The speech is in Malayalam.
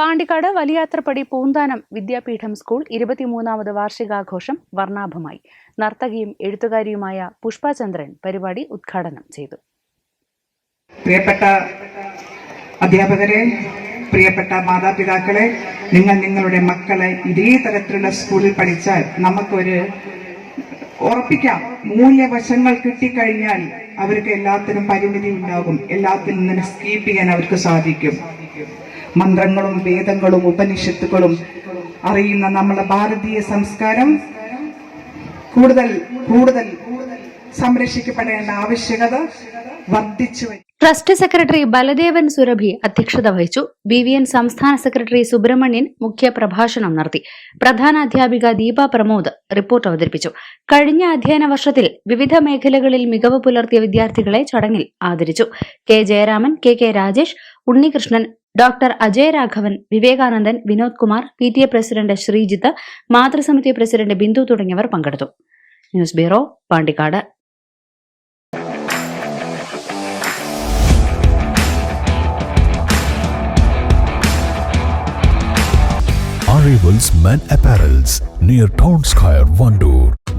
Pandikkad Valiyathrappadi Poonthanam Vidyapeetham school ഇരുപത്തിമൂന്നാമത് വാർഷികാഘോഷം വർണാഭമായി. നർത്തകിയും എഴുത്തുകാരിയുമായ പുഷ്പചന്ദ്രൻ പരിപാടി ഉദ്ഘാടനം ചെയ്തു. പ്രിയപ്പെട്ട അധ്യാപകരെ പ്രിയപ്പെട്ട മാതാപിതാക്കളെ നിങ്ങൾ നിങ്ങളുടെ മക്കളെ ഇതേ തരത്തിലുള്ള സ്കൂളിൽ പഠിച്ചാൽ നമുക്കൊരു ഉറപ്പിക്കാം. മൂല്യവശങ്ങൾ കിട്ടിക്കഴിഞ്ഞാൽ അവർക്ക് എല്ലാത്തിനും പരിമിതി ഉണ്ടാകും. എല്ലാത്തിനും നിന്ന് സ്കീപ്പ് ചെയ്യാൻ അവർക്ക് സാധിക്കും. മന്ത്രങ്ങളും വേദങ്ങളും ഉപനിഷത്തുകളും അറിയുന്ന നമ്മുടെ ഭാരതീയ സംസ്കാരം കൂടുതൽ കൂടുതൽ സംരക്ഷിക്കപ്പെടേണ്ട ആവശ്യകത വർദ്ധിച്ചു ട്രസ്റ്റ് സെക്രട്ടറി ബലദേവൻ സുരഭി അധ്യക്ഷത വഹിച്ചു. ബി വി എൻ സംസ്ഥാന സെക്രട്ടറി സുബ്രഹ്മണ്യൻ മുഖ്യ പ്രഭാഷണം നടത്തി. പ്രധാന അധ്യാപിക ദീപ പ്രമോദ് റിപ്പോർട്ട് അവതരിപ്പിച്ചു. കഴിഞ്ഞ അധ്യയന വർഷത്തിൽ വിവിധ മേഖലകളിൽ മികവ് പുലർത്തിയ വിദ്യാർത്ഥികളെ ചടങ്ങിൽ ആദരിച്ചു. K Jayaraman K K Rajesh Unnikrishnan doctor Ajay Raghavan Vivekanandan Vinod Kumar P T A president Sreejith മാതൃസമിതി president Bindu തുടങ്ങിയവർ പങ്കെടുത്തു. News bureau Pandikkad. Arrivals Men near town square Wandoor